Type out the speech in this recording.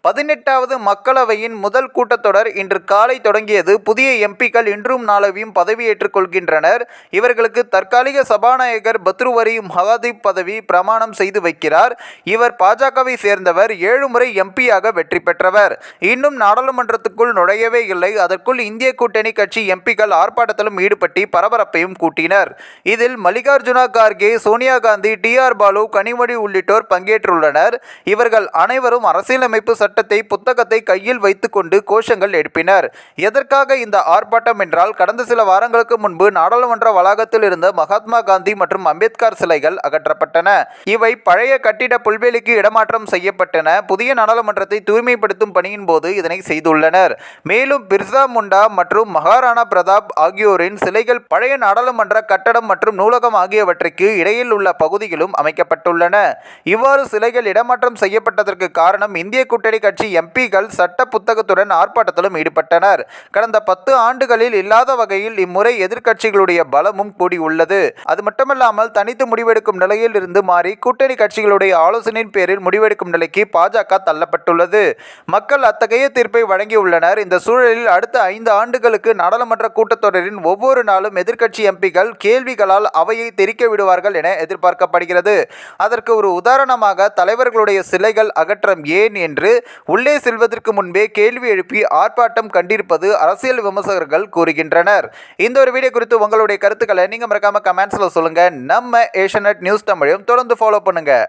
பதினெட்டாவது மக்களவையின் முதல் கூட்டத்தொடர் இன்று காலை தொடங்கியது. புதிய எம்பிக்கள் இன்றும் நாளையும் பதவியேற்றுக் கொள்கின்றனர். இவர்களுக்கு தற்காலிக சபாநாயகர் பத்ருவரி மகாதீப் பதவி பிரமாணம் செய்து வைக்கிறார். இவர் பாஜகவை சேர்ந்தவர் ஏழு முறை எம்பியாக வெற்றி பெற்றவர். இன்னும் நாடாளுமன்றத்துக்குள் நுழையவே இல்லை. அதற்குள் இந்திய கூட்டணி கட்சி எம்பிக்கள் ஆர்ப்பாட்டத்திலும் ஈடுபட்டு பரபரப்பையும் கூட்டினர். இதில் மல்லிகார்ஜுனா கார்கே சோனியா காந்தி டி ஆர் பாலு கனிமொழி உள்ளிட்டோர் பங்கேற்றுள்ளனர். இவர்கள் அனைவரும் அரசியலமைப்பு சட்டத்தை புத்தகத்தை கையில் வைத்துக்கொண்டு கோஷங்கள் எழுப்பினர். எதற்காக இந்த ஆர்ப்பாட்டம் என்றால் கடந்த சில வாரங்களுக்கு முன்பு நாடாளுமன்ற வளாகத்தில் இருந்த மகாத்மா காந்தி மற்றும் அம்பேத்கர் சிலைகள் அகற்றப்பட்டன. இவை பழைய கட்டிட புல்வெளிக்கு இடமாற்றம் செய்யப்பட்டன. புதிய நாடாளுமன்றத்தை தூய்மைப்படுத்தும் பணியின் போது இதனை செய்துள்ளனர். மேலும் பிர்சா முண்டா மற்றும் மகாராணா பிரதாப் ஆகியோரின் சிலைகள் பழைய நாடாளுமன்ற கட்டடம் மற்றும் நூலகம் ஆகியவற்றுக்கு இடையில் உள்ள பகுதியிலும் அமைக்கப்பட்டுள்ளன. இவ்வாறு சிலைகள் இடமாற்றம் செய்யப்பட்டதற்கு காரணம் இந்திய கூட்டணி கட்சி எம்பிக்கள் சட்ட புத்தகத்துடன் ஆர்ப்பாட்டத்திலும் ஈடுபட்டனர். கடந்த பத்து ஆண்டுகளில் இல்லாத வகையில் இம்முறை எதிர்க்கட்சிகளுடைய பலமும் கூடியுள்ளது. அது மட்டுமல்லாமல் தனித்து முடிவெடுக்கும் நிலையில் இருந்து மாறி கூட்டணி கட்சிகளுடைய ஆலோசனையின் பேரில் முடிவெடுக்கும் நிலைக்கு பாஜக தள்ளப்பட்டுள்ளது. மக்கள் அத்தகைய தீர்ப்பை வழங்கியுள்ளனர். இந்த சூழலில் அடுத்த ஐந்து ஆண்டுகளுக்கு நாடாளுமன்ற கூட்டத்தொடரின் ஒவ்வொரு நாளும் எதிர்க்கட்சி எம்பிக்கள் கேள்விகளால் அவையை தெரிக்க விடுவார்கள் என எதிர்பார்க்கப்படுகிறது. அதற்கு ஒரு உதாரணமாக தலைவர்களுடைய சிலைகள் அகற்றம் ஏன் என்று உள்ளே செல்வதற்கு முன்பே கேள்வி எழுப்பி ஆர்ப்பாட்டம் கண்டிருப்பது அரசியல் விமர்சகர்கள் கூறுகின்றனர். இந்த ஒரு வீடியோ குறித்து உங்களுடைய கருத்துக்களை நீங்கள் மறக்காம கமெண்ட்ஸில் சொல்லுங்கள் நம்ம ஏஷியநெட் நியூஸ் தமிழையும் தொடர்ந்து ஃபாலோ பண்ணுங்கள்